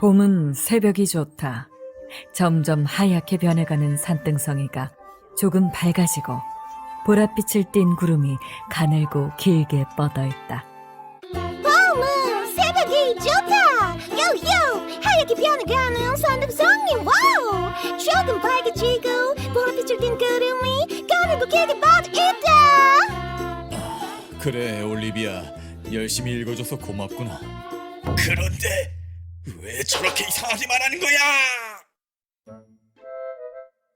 봄은 새벽이 좋다. 점점 하얗게 변해가는 산등성이가 조금 밝아지고 보랏빛을 띤 구름이 가늘고 길게 뻗어 있다. 봄은 새벽이 좋다! 요요! 하얗게 변해가는 산등성이 와우! 조금 밝아지고 보랏빛을 띤 구름이 가늘고 길게 뻗어 있다! 그래 올리비아. 열심히 읽어줘서 고맙구나. 그런데 왜 저렇게 이상하게 말하는 거야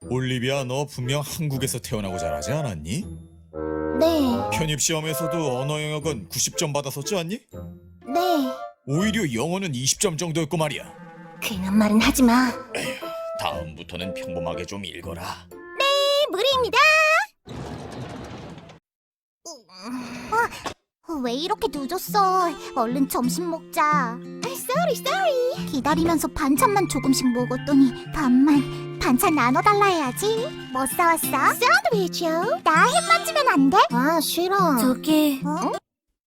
올리비아 너 분명 한국에서 태어나고 자라지 않았니? 네 편입 시험에서도 언어 영역은 90점 받았었지 않니? 네. 오히려 영어는 20점 정도였고 말이야 괜한 말은 하지마 다음부터는 평범하게 좀 읽어라 네, 무리입니다 어, 왜 이렇게 늦었어? 얼른 점심 먹자. Sorry, sorry. 기다리면서 반찬만 조금씩 먹었더니 밥만 반찬 나눠달라 해야지. 뭐 싸왔어? 샌드위치요. 나 햄만 주면 안 돼? 아, 싫어. 저기 어?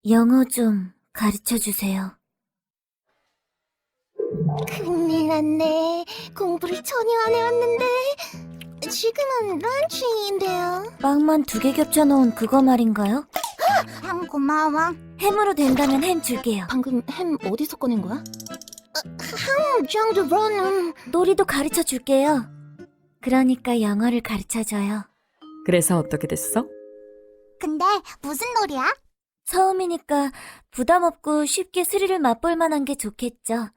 영어 좀 가르쳐 주세요. 큰일 났네. 공부를 전혀 안 해왔는데. 지금은 런치인데요. 빵만 두 개 겹쳐 놓은 그거 말인가요? 형 고마워. 햄으로 된다면 햄 줄게요. 방금 햄 어디서 꺼낸 거야? 햄 정도로는 놀이도 가르쳐 줄게요. 그러니까 영어를 가르쳐 줘요. 그래서 어떻게 됐어? 근데 무슨 놀이야? 처음이니까 부담 없고 쉽게 스릴을 맛볼 만한 게 좋겠죠.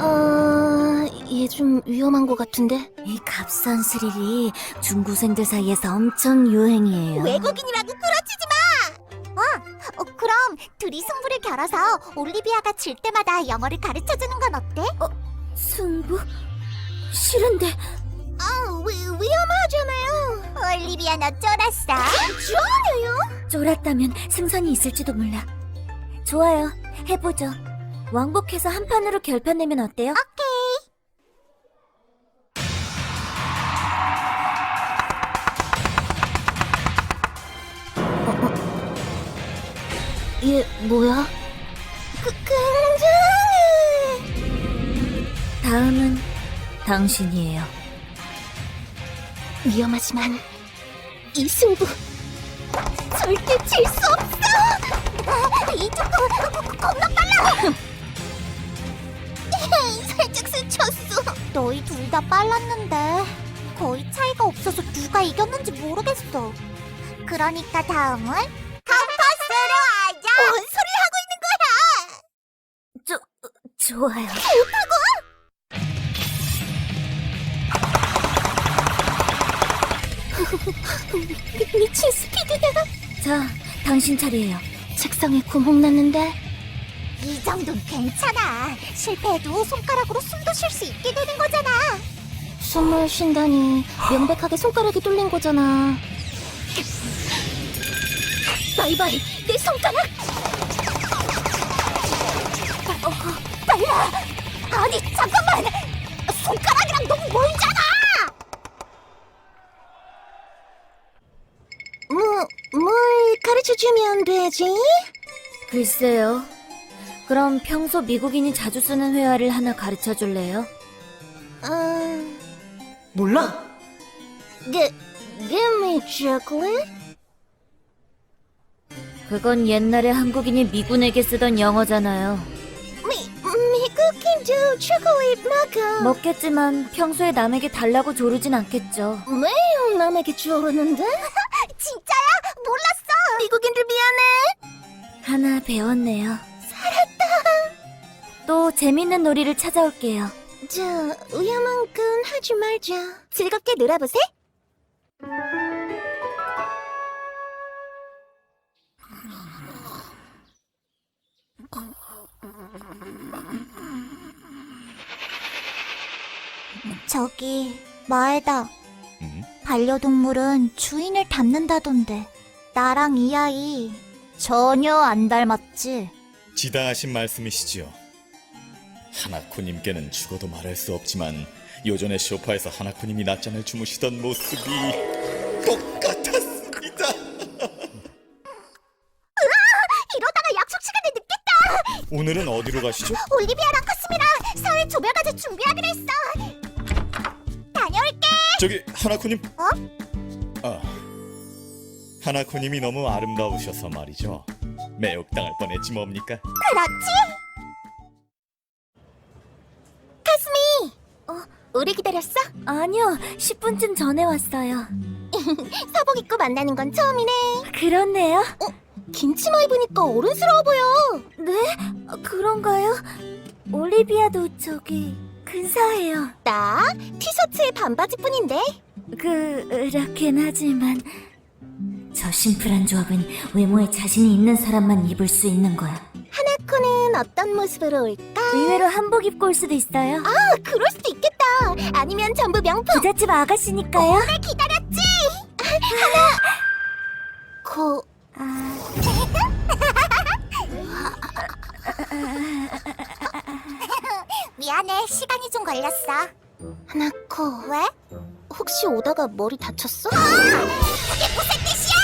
어... 얘좀 위험한 것 같은데? 이 값싼 스릴이 중고생들 사이에서 엄청 유행이에요. 외국인이라고 구라치지 마! 어, 어, 그럼 둘이 승부를 겨뤄서 올리비아가 질 때마다 영어를 가르쳐주는 건 어때? 어, 승부? 싫은데 아, 위, 위험하잖아요. 올리비아 너 쫄았어? 전혀요? 쫄았다면 승산이 있을지도 몰라. 좋아요. 해보죠. 왕복해서 한 판으로 결판 내면 어때요? 뭐야? 그, 굉장해! 다음은 당신이에요. 위험하지만 이 승부 절대 질 수 없어! 아, 이 조금 겁나 빨라! 살짝 스쳤어. 너희 둘 다 빨랐는데 거의 차이가 없어서 누가 이겼는지 모르겠어. 그러니까 다음은 좋아요. 있는 거야? 미친 스피드다. 자, 당신 차례예요. 책상에 구멍 났는데 이 정도는 괜찮아 실패해도 손가락으로 숨도 쉴 수 있게 되는 거잖아 숨을 쉰다니 명백하게 손가락이 뚫린 거잖아 바이바이 내 손가락 달라 아니 잠깐만 손가락이랑 너무 멀잖아 뭐, 뭘 가르쳐주면 되지? 글쎄요. 그럼 평소 미국인이 자주 쓰는 회화를 하나 가르쳐 줄래요? 아... 몰라. G- give me chocolate? 그건 옛날에 한국인이 미군에게 쓰던 영어잖아요. 미, 미국인도 초콜릿 먹어. 먹겠지만 평소에 남에게 달라고 조르진 않겠죠. 매일 남에게 주오르는데? 진짜야? 몰랐어. 미국인들 미안해. 하나 배웠네요. 살았다. 또 재밌는 놀이를 찾아올게요. 자, 위험한 건 하지 말자. 즐겁게 놀아보세. 저기, 말다. 음? 반려동물은 주인을 닮는다던데. 나랑 이 아이 전혀 안 닮았지? 지다 하신 말씀이시지요 하나코님께는 죽어도 말할 수 없지만 요전에 소파에서 하나코님이 낮잠을 주무시던 모습이 똑같았습니다 이러다가 오늘은 어디로 가시죠? 올리비아랑 카스미랑 사회 조별과제 준비하기로 했어. 저기 하나코님. 어? 아, 하나코님이 너무 아름다우셔서 말이죠. 매혹당할 뻔했지 뭡니까? 그렇지? 카스미. 어, 오래 기다렸어? 아니요, 10분쯤 전에 왔어요. 사복 입고 만나는 건 처음이네. 그렇네요. 긴치마 입으니까 어른스러워 보여. 네? 그런가요? 올리비아도 저기 근사해요. 나 티셔츠에 반바지뿐인데. 그렇긴 하지만 저 심플한 조합은 외모에 자신이 있는 사람만 입을 수 있는 거야. 하나코는 어떤 모습으로 올까? 의외로 한복 입고 올 수도 있어요. 아, 그럴 수도 있겠다. 아니면 전부 명품. 부잣집 아가씨니까요. 오래 기다렸지. 하나. 코. 아, 미안해, 시간이 좀 걸렸어. 하나코. 왜? 혹시 오다가 머리 다쳤어? 아! 그게 무슨 뜻이야?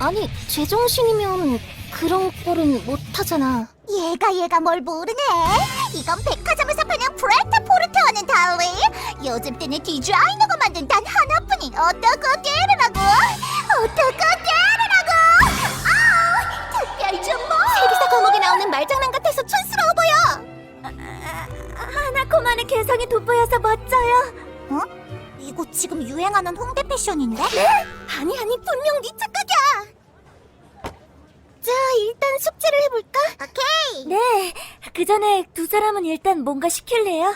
아니, 제정신이면 그런 꼴은 못하잖아. 얘가 얘가 뭘 모르네. 이건 백화점에서 파는 프레타 포르테와는 달리 요즘 때는 디자이너가 만든 단 하나뿐인 어떠고 데르라고. 어떠고. 코만의 개성이 돋보여서 멋져요. 어? 이거 지금 유행하는 홍대 패션인데? 아니 아니 분명 네 착각이야. 자 일단 숙제를 해볼까? 오케이. 네, 그 전에 두 사람은 일단 뭔가 시킬래요?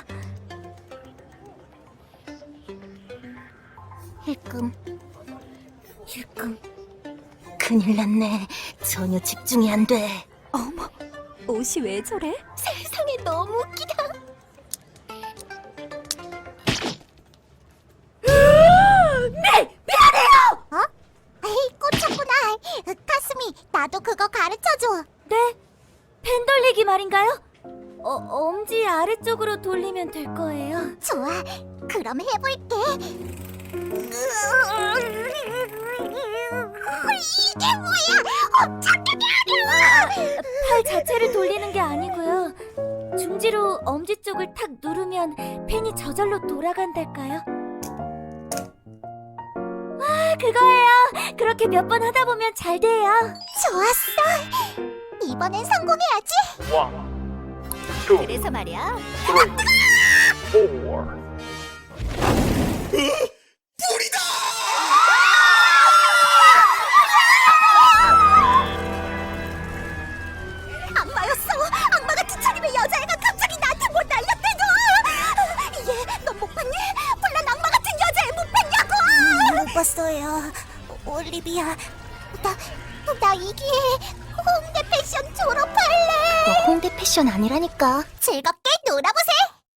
힐끔. 힐끔. 큰일 났네. 전혀 집중이 안 돼. 어머, 옷이 왜 저래? 세상에 너무 웃기다. 어, 엄지 아래쪽으로 돌리면 될 거예요. 좋아. 그럼 해볼게. 이게 뭐야? 엄청나게 어려워. 팔 자체를 돌리는 게 아니고요. 중지로 엄지 쪽을 탁 누르면 펜이 저절로 돌아간달까요? 아, 그거예요. 그렇게 몇 번 하다 보면 잘 돼요. 좋았어. 이번엔 성공해야지. 그래서 말이야. 악마였어. 악마 같은 차림의 여자애가 갑자기 나한테 뭘 날렸대도. 얘, 넌 못 봤니? 불난 악마 같은 여자애 못 봤냐고. 못 봤어요. 올리비아. 나, 나 이기에 홍대 패션 졸업할래. 너 홍대 패션 아니라니까. 놀아보세요.